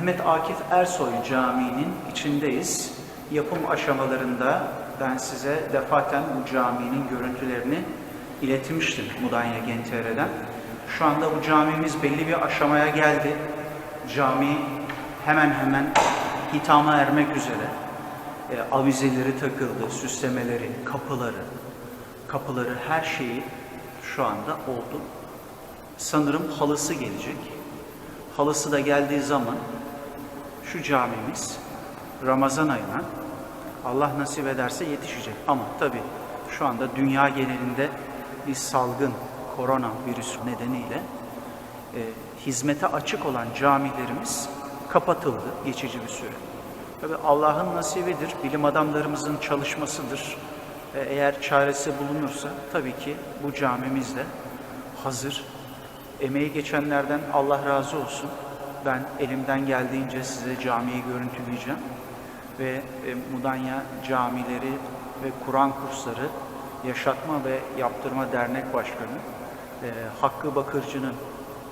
Mehmet Akif Ersoy Camii'nin içindeyiz. Yapım aşamalarında ben size defaten bu caminin görüntülerini iletmiştim Mudanya GNTR'den. Şu anda bu camimiz belli bir aşamaya geldi. Cami hemen hemen hitama ermek üzere. E, avizeleri takıldı, süslemeleri, kapıları, kapıları her şeyi şu anda oldu. Sanırım halısı gelecek. Halısı da geldiği zaman şu camimiz Ramazan ayına Allah nasip ederse yetişecek. Ama tabii şu anda dünya genelinde bir salgın korona virüsü nedeniyle e, hizmete açık olan camilerimiz kapatıldı geçici bir süre. Tabii Allah'ın nasibidir, bilim adamlarımızın çalışmasıdır. E, eğer çaresi bulunursa tabii ki bu camimiz de hazır. Emeği geçenlerden Allah razı olsun. Ben elimden geldiğince size camiyi görüntüleyeceğim. Ve e, Mudanya Camileri ve Kur'an Kursları Yaşatma ve Yaptırma Dernek Başkanı e, Hakkı Bakırcı'nın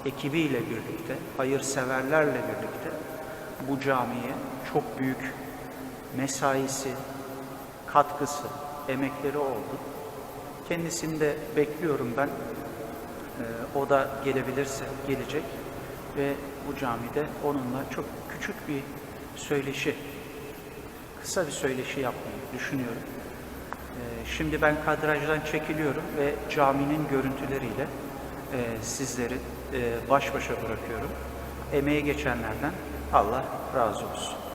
ekibiyle birlikte, hayırseverlerle birlikte bu camiye çok büyük mesaisi, katkısı, emekleri oldu. Kendisini de bekliyorum ben. Ee, o da gelebilirse gelecek ve bu camide onunla çok küçük bir söyleşi, kısa bir söyleşi yapmayı düşünüyorum. Ee, şimdi ben kadrajdan çekiliyorum ve caminin görüntüleriyle e, sizleri e, baş başa bırakıyorum. Emeği geçenlerden Allah razı olsun.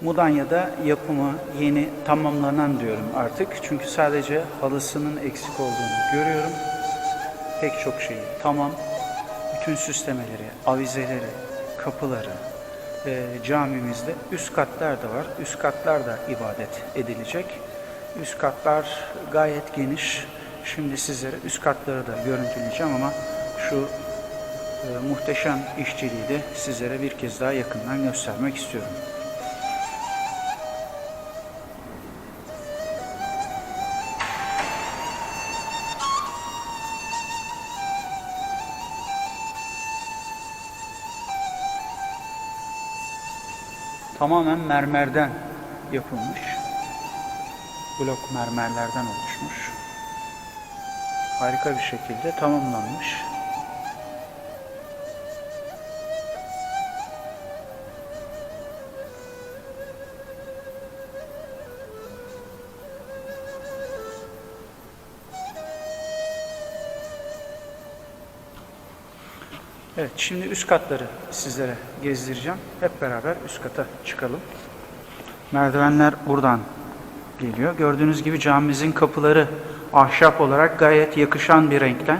Mudanya'da yapımı yeni tamamlanan diyorum artık. Çünkü sadece halısının eksik olduğunu görüyorum. Pek çok şeyi tamam. Bütün süslemeleri, avizeleri, kapıları, e, camimizde üst katlar da var. Üst katlar da ibadet edilecek. Üst katlar gayet geniş. Şimdi sizlere üst katları da görüntüleyeceğim ama şu e, muhteşem işçiliği de sizlere bir kez daha yakından göstermek istiyorum. Tamamen mermerden yapılmış. Blok mermerlerden oluşmuş. Harika bir şekilde tamamlanmış. Evet, şimdi üst katları sizlere gezdireceğim. Hep beraber üst kata çıkalım. Merdivenler buradan geliyor. Gördüğünüz gibi camimizin kapıları ahşap olarak gayet yakışan bir renkle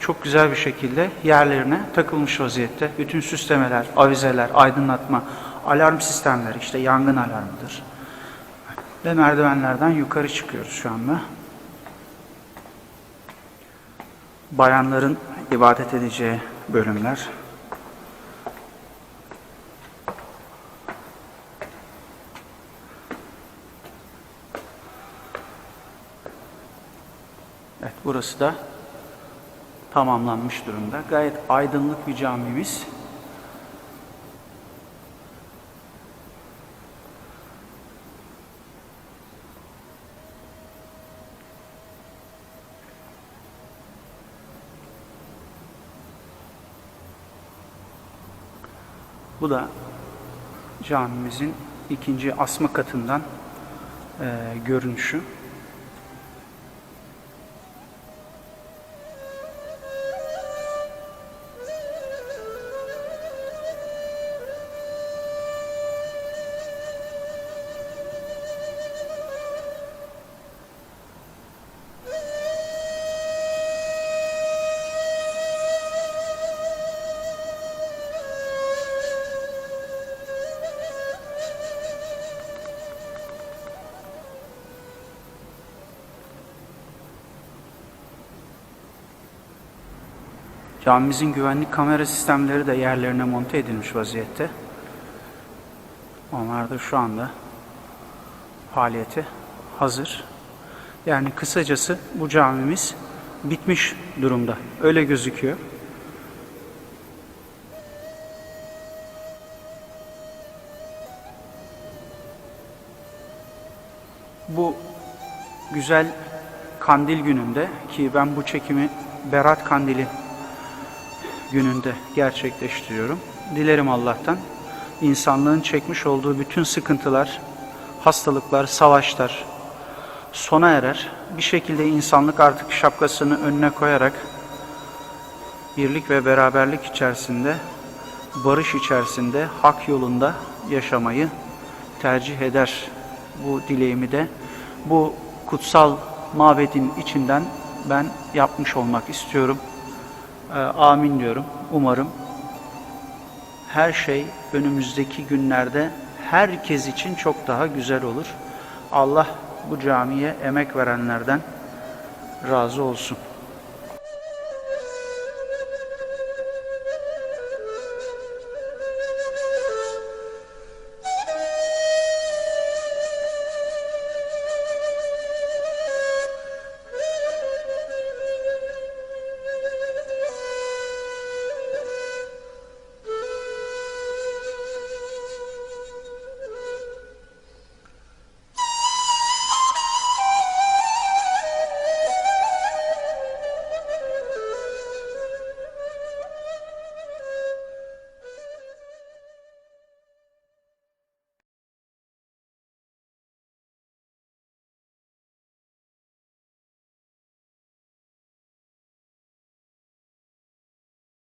çok güzel bir şekilde yerlerine takılmış vaziyette. Bütün süslemeler, avizeler, aydınlatma, alarm sistemleri işte yangın alarmıdır. Ve merdivenlerden yukarı çıkıyoruz şu anda. Bayanların ibadet edeceği bölümler. Evet burası da tamamlanmış durumda. Gayet aydınlık bir camimiz. Bu da camimizin ikinci asma katından eee, görünüşü. Camimizin güvenlik kamera sistemleri de yerlerine monte edilmiş vaziyette. Onlar da şu anda faaliyete hazır. Yani kısacası bu camimiz bitmiş durumda. Öyle gözüküyor. Bu güzel kandil gününde ki ben bu çekimi Berat Kandili gününde gerçekleştiriyorum. Dilerim Allah'tan insanlığın çekmiş olduğu bütün sıkıntılar, hastalıklar, savaşlar sona erer. Bir şekilde insanlık artık şapkasını önüne koyarak birlik ve beraberlik içerisinde, barış içerisinde, hak yolunda yaşamayı tercih eder. Bu dileğimi de bu kutsal mabedin içinden ben yapmış olmak istiyorum. Ee, Amin diyorum. Umarım her şey önümüzdeki günlerde herkes için çok daha güzel olur. Allah bu camiye emek verenlerden razı olsun.